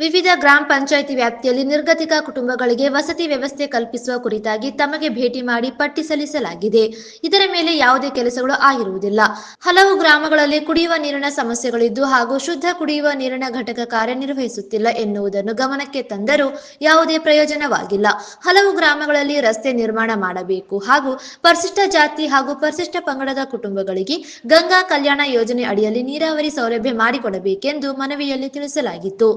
ವಿವಿಧ ಗ್ರಾಮ ಪಂಚಾಯಿತಿ ವ್ಯಾಪ್ತಿಯಲ್ಲಿ ನಿರ್ಗತಿಕ ಕುಟುಂಬಗಳಿಗೆ ವಸತಿ ವ್ಯವಸ್ಥೆ ಕಲ್ಪಿಸುವ ಕುರಿತಾಗಿ ತಮಗೆ ಭೇಟಿ ಮಾಡಿ ಪಟ್ಟಿ ಸಲ್ಲಿಸಲಾಗಿದೆ. ಇದರ ಮೇಲೆ ಯಾವುದೇ ಕೆಲಸಗಳು ಆಗಿರುವುದಿಲ್ಲ. ಹಲವು ಗ್ರಾಮಗಳಲ್ಲಿ ಕುಡಿಯುವ ನೀರಿನ ಸಮಸ್ಯೆಗಳಿದ್ದು ಹಾಗೂ ಶುದ್ಧ ಕುಡಿಯುವ ನೀರಿನ ಘಟಕ ಕಾರ್ಯನಿರ್ವಹಿಸುತ್ತಿಲ್ಲ ಎನ್ನುವುದನ್ನು ಗಮನಕ್ಕೆ ತಂದರೂ ಯಾವುದೇ ಪ್ರಯೋಜನವಾಗಿಲ್ಲ. ಹಲವು ಗ್ರಾಮಗಳಲ್ಲಿ ರಸ್ತೆ ನಿರ್ಮಾಣ ಮಾಡಬೇಕು ಹಾಗೂ ಪರಿಶಿಷ್ಟ ಜಾತಿ ಹಾಗೂ ಪರಿಶಿಷ್ಟ ಪಂಗಡದ ಕುಟುಂಬಗಳಿಗೆ ಗಂಗಾ ಕಲ್ಯಾಣ ಯೋಜನೆ ಅಡಿಯಲ್ಲಿ ನೀರಾವರಿ ಸೌಲಭ್ಯ ಮಾಡಿಕೊಡಬೇಕೆಂದು ಮನವಿಯಲ್ಲಿ ತಿಳಿಸಲಾಗಿತ್ತು.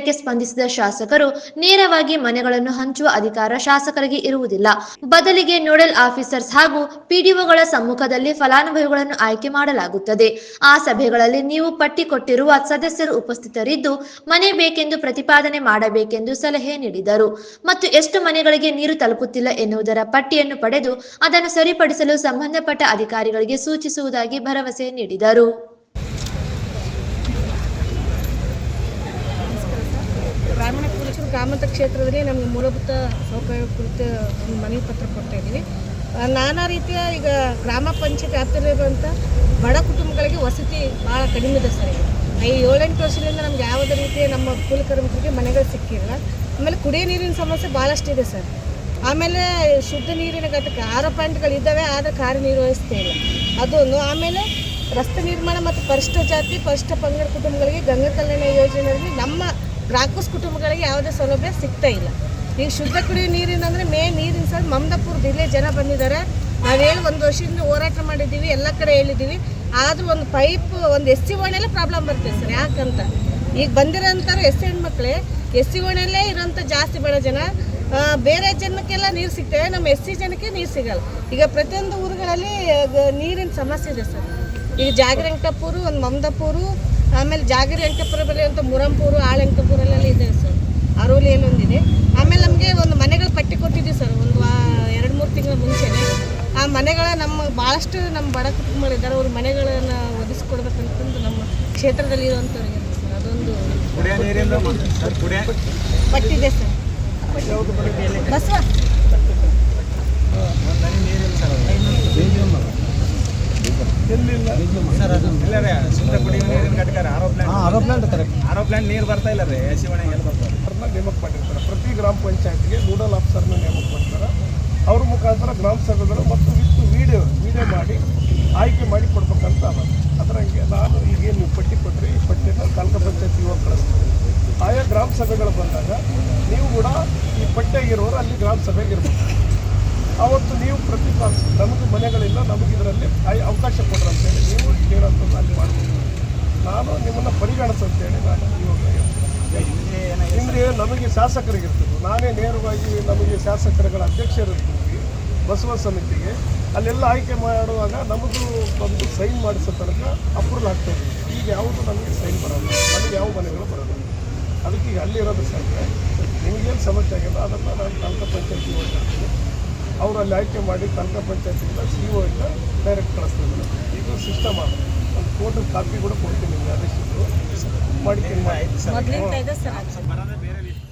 ಇದಕ್ಕೆ ಸ್ಪಂದಿಸಿದ ಶಾಸಕರು, ನೇರವಾಗಿ ಮನೆಗಳನ್ನು ಹಂಚುವ ಅಧಿಕಾರ ಶಾಸಕರಿಗೆ ಇರುವುದಿಲ್ಲ. ಬದಲಿಗೆ ನೋಡಲ್ ಆಫೀಸರ್ಸ್ ಹಾಗೂ ಪಿಡಿಒಗಳ ಸಮ್ಮುಖದಲ್ಲಿ ಫಲಾನುಭವಿಗಳನ್ನು ಆಯ್ಕೆ ಮಾಡಲಾಗುತ್ತದೆ. ಆ ಸಭೆಗಳಲ್ಲಿ ನೀವು ಪಟ್ಟಿ ಕೊಟ್ಟಿರುವ ಸದಸ್ಯರು ಉಪಸ್ಥಿತರಿದ್ದು, ಮನೆ ಬೇಕೆಂದು ಪ್ರತಿಪಾದನೆ ಮಾಡಬೇಕೆಂದು ಸಲಹೆ ನೀಡಿದರು. ಮತ್ತು ಎಷ್ಟು ಮನೆಗಳಿಗೆ ನೀರು ತಲುಪುತ್ತಿಲ್ಲ ಎನ್ನುವುದರ ಪಟ್ಟಿಯನ್ನು ಪಡೆದು, ಅದನ್ನು ಸರಿಪಡಿಸಲು ಸಂಬಂಧಪಟ್ಟ ಅಧಿಕಾರಿಗಳಿಗೆ ಸೂಚಿಸುವುದಾಗಿ ಭರವಸೆ ನೀಡಿದರು. ಗ್ರಾಮಾಂತರ ಕ್ಷೇತ್ರದಲ್ಲಿ ನಮಗೆ ಮೂಲಭೂತ ಸೌಕರ್ಯ ಕುರಿತು ಒಂದು ಮನವಿ ಪತ್ರ ಕೊಡ್ತಾ ಇದ್ದೀವಿ ನಾನಾ ರೀತಿಯ ಈಗ ಗ್ರಾಮ ಪಂಚಾಯತ್ ವ್ಯಾಪ್ತಿಯಲ್ಲಿರುವಂಥ ಬಡ ಕುಟುಂಬಗಳಿಗೆ ವಸತಿ ಭಾಳ ಕಡಿಮೆ ಇದೆ ಸರ್. ಈ ಏಳೆಂಟು ವರ್ಷದಿಂದ ನಮ್ಗೆ ಯಾವುದೇ ರೀತಿಯ ನಮ್ಮ ಕೂಲಿ ಕಾರ್ಮಿಕರಿಗೆ ಮನೆಗಳು ಸಿಕ್ಕಿಲ್ಲ. ಆಮೇಲೆ ಕುಡಿಯೋ ನೀರಿನ ಸಮಸ್ಯೆ ಭಾಳಷ್ಟು ಇದೆ ಸರ್. ಆಮೇಲೆ ಶುದ್ಧ ನೀರಿನ ಘಟಕ ಆರು ಪಾಯಿಂಟ್ಗಳಿದ್ದಾವೆ ಆದರೆ ಕಾರ್ಯನಿರ್ವಹಿಸ್ತಾ ಇಲ್ಲ. ಅದೊಂದು. ಆಮೇಲೆ ರಸ್ತೆ ನಿರ್ಮಾಣ ಮತ್ತು ಪರಿಷ್ಠ ಜಾತಿ ಪರಿಷ್ಠ ಪಂಗಡ ಕುಟುಂಬಗಳಿಗೆ ಗಂಗಾ ಕಲ್ಯಾಣ ಯೋಜನೆಯಲ್ಲಿ ನಮ್ಮ ಗ್ರಾಹಕಸ್ ಕುಟುಂಬಗಳಿಗೆ ಯಾವುದೇ ಸೌಲಭ್ಯ ಸಿಗ್ತಾ ಇಲ್ಲ. ಈಗ ಶುದ್ಧ ಕುಡಿಯೋ ನೀರಿನ ಅಂದರೆ ಮೇನ್ ನೀರಿನ ಸರ್ ಮಮದಾಪುರ ಜಿಲ್ಲೆ ಜನ ಬಂದಿದ್ದಾರೆ. ನಾವು ಹೇಳಿ ಒಂದು ವರ್ಷದಿಂದ ಹೋರಾಟ ಮಾಡಿದ್ದೀವಿ, ಎಲ್ಲ ಕಡೆ ಹೇಳಿದ್ದೀವಿ. ಆದರೂ ಒಂದು ಪೈಪ್, ಒಂದು ಎಸ್ ಸಿ ಓಣೆಲ್ಲ ಪ್ರಾಬ್ಲಮ್ ಬರ್ತದೆ ಸರ್, ಯಾಕಂತ. ಈಗ ಬಂದಿರೋಂಥವ್ರು ಎಸ್ ಸಿ ಹೆಣ್ಮಕ್ಳೆ, ಎಸ್ ಸಿ ಓಣೆಯಲ್ಲೇ ಇರೋಂಥ ಜಾಸ್ತಿ ಬಡ ಜನ. ಬೇರೆ ಜನಕ್ಕೆಲ್ಲ ನೀರು ಸಿಗ್ತವೆ ನಮ್ಮ ಎಸ್ ಸಿ ಜನಕ್ಕೆ ನೀರು ಸಿಗಲ್ಲ. ಈಗ ಪ್ರತಿಯೊಂದು ಊರುಗಳಲ್ಲಿ ನೀರಿನ ಸಮಸ್ಯೆ ಇದೆ ಸರ್. ಈಗ ಜಾಗರಿ ಒಂದು ಮಮದಾಪುರ ಆಮೇಲೆ ಜಾಗಿರಿ ಅಂಕಪುರ ಬಳಿ ಅಂತ ಮುರಂಪುರ ಆಳಂಕಪುರಲ್ಲೆಲ್ಲ ಇದೆ ಸರ್. ಅರೋಲಿಯಲ್ಲಿ ಒಂದಿದೆ ಆಮೇಲೆ ನಮಗೆ ಒಂದು ಮನೆಗಳ ಪಟ್ಟಿ ಕೊಟ್ಟಿದ್ದೀವಿ ಸರ್. ಒಂದು ವಾ ಎರಡು ಮೂರು ತಿಂಗಳ ಮುಂಚೆನೆ. ಆ ಮನೆಗಳ ನಮ್ಮ ಭಾಳಷ್ಟು ನಮ್ಮ ಬಡ ಕುಟುಂಬಗಳಿದ್ದಾರೆ ಅವ್ರ ಮನೆಗಳನ್ನು ಒದಗಿಸ್ಕೊಡ್ಬೇಕಂತಂದು ನಮ್ಮ ಕ್ಷೇತ್ರದಲ್ಲಿ ಇರುವಂಥವ್ರಿಗೆ ಸರ್. ಅದೊಂದು ಪಟ್ಟಿದೆ ಸರ್. ಬಸವ ನೀರಿಲ್ಲ ಸರ್ ಸರ್ ಅದು ಇಲ್ಲ ರೀ ಶುದ್ಧ ಕುಡಿಯೋ ನೀರಿನ ಘಟಕ RO plant RO plant correct RO plant ನೀರು ಬರ್ತಾ ಇಲ್ಲ ರೀ ಒಣ ಎಲ್ಲಿ ಬರ್ತಾರೆ ಅವ್ರನ್ನ ನೇಮಕ ಮಾಡಿರ್ತಾರೆ. ಪ್ರತಿ ಗ್ರಾಮ ಪಂಚಾಯತ್ಗೆ ನೂಡಲ್ ಆಫೀಸರ್ನ ನೇಮಕ ಮಾಡ್ತಾರೆ. ಅವ್ರ ಮುಖಾಂತರ ಗ್ರಾಮ ಸಭೆಗಳು ಮತ್ತು ವಿತ್ ವಿಡಿಯೋ ವಿಡಿಯೋ ಮಾಡಿ ಆಯ್ಕೆ ಮಾಡಿ ಕೊಡ್ಬೇಕಂತ ಅದ. ಅದರಂಗೆ ನಾನು ಈಗೇನು ನೀವು ಪಟ್ಟಿ ಕೊಟ್ಟರೆ ಈ ಪಟ್ಟಿನ ತಾಲೂಕು ಪಂಚಾಯತ್ ಇವಾಗ ಕಳಿಸ್ತೀನಿ. ಆಯಾ ಗ್ರಾಮ ಸಭೆಗಳು ಬಂದಾಗ ನೀವು ಕೂಡ ಈ ಪಟ್ಟಿಯಾಗಿರೋರು ಅಲ್ಲಿ ಗ್ರಾಮ ಸಭೆಗೆ ಇರ್ಬೇಕು. ಅವತ್ತು ನೀವು ಪ್ರತಿ ನಮಗೂ ಮನೆಗಳಿಲ್ಲ, ನಮಗೆ ಇದರಲ್ಲಿ ಆಯ್- ಅವಕಾಶ ಕೊಡ್ರಿ ಅಂತೇಳಿ ನೀವು ಕೇಳೋಂಥದ್ದು ಅಲ್ಲಿ ಮಾಡ್ಬೋದು. ನಾನು ನಿಮ್ಮನ್ನು ಪರಿಗಣಿಸಂತೇಳಿ ನಾನು ಇವಾಗ. ನಿಮಗೆ ನಮಗೆ ಶಾಸಕರಿಗಿರ್ತದೆ ನಾನೇ ನೇರವಾಗಿ ನಮಗೆ ಶಾಸಕರುಗಳ ಅಧ್ಯಕ್ಷರಿರ್ತೀವಿ ಬಸವ ಸಮಿತಿಗೆ. ಅಲ್ಲೆಲ್ಲ ಆಯ್ಕೆ ಮಾಡುವಾಗ ನಮಗೂ ಬಂದು ಸೈನ್ ಮಾಡಿಸೋ ತನಕ ಅಪ್ರೂವಲ್ ಆಗ್ತದೆ ಈಗ ಯಾವುದು ನಮಗೆ ಸೈನ್ ಬರೋಲ್ಲ. ನಮಗೆ ಯಾವ ಮನೆಗಳು ಬರೋಲ್ಲ. ಅದಕ್ಕೆ ಈಗ ಅಲ್ಲಿರೋದು ಸಂಖ್ಯೆ ನಿಮಗೇನು ಸಮಸ್ಯೆ ಆಗಿಲ್ಲ. ಅದನ್ನು ನಾನು ತಾಲೂಕು ಪಂಚಾಯತಿ ಹೋಗ್ತೀನಿ ಅವರು ಅಲ್ಲಿ ಆಯ್ಕೆ ಮಾಡಿ ತಾಲೂಕು ಪಂಚಾಯತಿಂದ ಸಿ ಒ ಇಂದ ಡೈರೆಕ್ಟ್ ಕಳಿಸ್ತೀವಿ ಇದು ಸಿಸ್ಟಮ್ ಆದ ಒಂದು ಫೋಟೋ ಕಾಪಿ ಕೂಡ ಕೊಡ್ತೀನಿ ನಿಮಗೆ ಬೇರೆ ಮಾಡಿ